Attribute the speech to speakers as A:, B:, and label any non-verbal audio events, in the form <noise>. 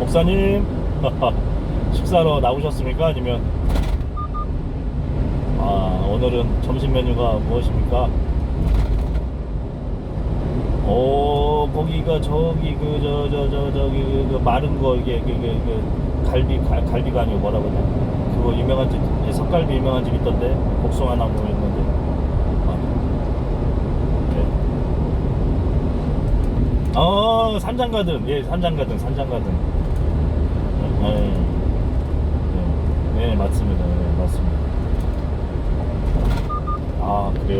A: 목사님 <laughs> 식사로 나오셨습니까? 아니면 아 오늘은 점심 메뉴가 무엇입니까? 오 고기가 저기 그 저 저 저 저 기 그, 그 마른 거 이게 그, 그, 그 갈비 갈, 갈비가 아니고 뭐라고 그러냐 그거 유명한 집 예, 석갈비 유명한 집 있던데 복숭아 나무 있는데 아, 네. 어 산장가든 예 산장가든 산장가든 네, 네, 네, 네 맞습니다 네, 맞습니다 아 그래요